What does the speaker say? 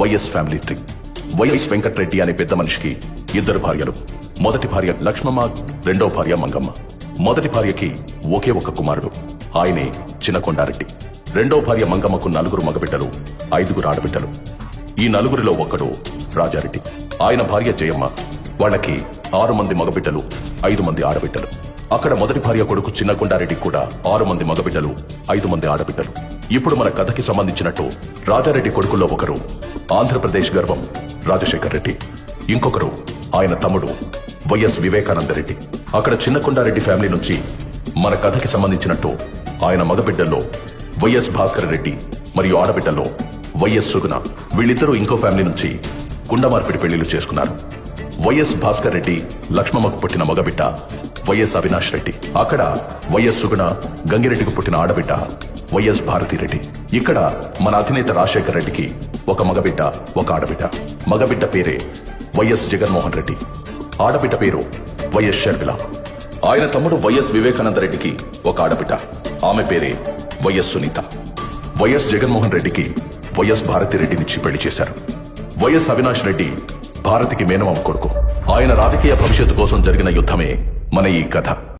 YS family tree. YS Venkatreddy అనే పెద్ద మనిషికి ఇద్దరు భార్యలు. మొదటి భార్య లక్ష్మమ్మ రెండో భార్య మంగమ్మ. మొదటి భార్యకి ఒకే ఒక కుమారుడు. ఆయనే చిన్నకొండారెడ్డి రెండో భార్య మంగమ్మకు నలుగురు మగబిడ్డలు ఐదుగురు ఆడబిడ్డలు. ఈ నలుగురిలో ఒక్కడు రాజారెడ్డి. ఆయన భార్య జయమ్మ. వాళ్ళకి ఆరు మంది మగబిడ్డలు ఐదు మంది ఆడబిడ్డలు. అక్కడ మొదటి భార్య కొడుకు చిన్నకొండారెడ్డి కూడా ఆరు మంది మగబిడ్డలు ఐదు మంది ఆడబిడ్డలు. ఇప్పుడు మన కథకి సంబంధించినట్టు రాజారెడ్డి కొడుకుల్లో ఒకరు ఆంధ్రప్రదేశ్ గర్వం రాజశేఖర్ రెడ్డి ఇంకొకరు ఆయన తమ్ముడు వైఎస్ వివేకానంద రెడ్డి అక్కడ చిన్నకొండారెడ్డి ఫ్యామిలీ నుంచి మన కథకి సంబంధించినట్టు ఆయన మగబిడ్డల్లో వైఎస్ భాస్కర్ రెడ్డి మరియు ఆడబిడ్డల్లో వైఎస్ సుగుణ వీళ్ళిద్దరూ ఇంకో ఫ్యామిలీ నుంచి కుండమార్పిడి పెళ్ళిళ్ళు చేసుకున్నారు. వైఎస్ భాస్కర్ రెడ్డి లక్ష్మమ్మకు పుట్టిన మగబిడ్డ వైఎస్ అవినాష్ రెడ్డి అక్కడ వైఎస్ సుగుణ గంగిరెడ్డికి పుట్టిన ఆడబిడ్డ వైఎస్ భారతిరెడ్డి ఇక్కడ మన అధినేత రాజశేఖర రెడ్డికి ఒక మగబిడ్డ ఒక ఆడబిడ్డ. మగబిడ్డ పేరే వైఎస్ జగన్మోహన్ రెడ్డి. ఆడబిడ్డ పేరు వైఎస్ షర్మిల. ఆయన తమ్ముడు వైఎస్ వివేకానంద రెడ్డికి ఒక ఆడబిడ్డ. ఆమె పేరే వైఎస్ సునీత. వైఎస్ జగన్మోహన్ రెడ్డికి వైఎస్ భారతిరెడ్డినిచ్చి పెళ్ళి చేశారు. వైఎస్ అవినాష్ రెడ్డి భారతికి మేనమామ కొడుకు. ఆయన రాజకీయ భవిష్యత్తు కోసం జరిగిన యుద్ధమే మన ఈ కథ.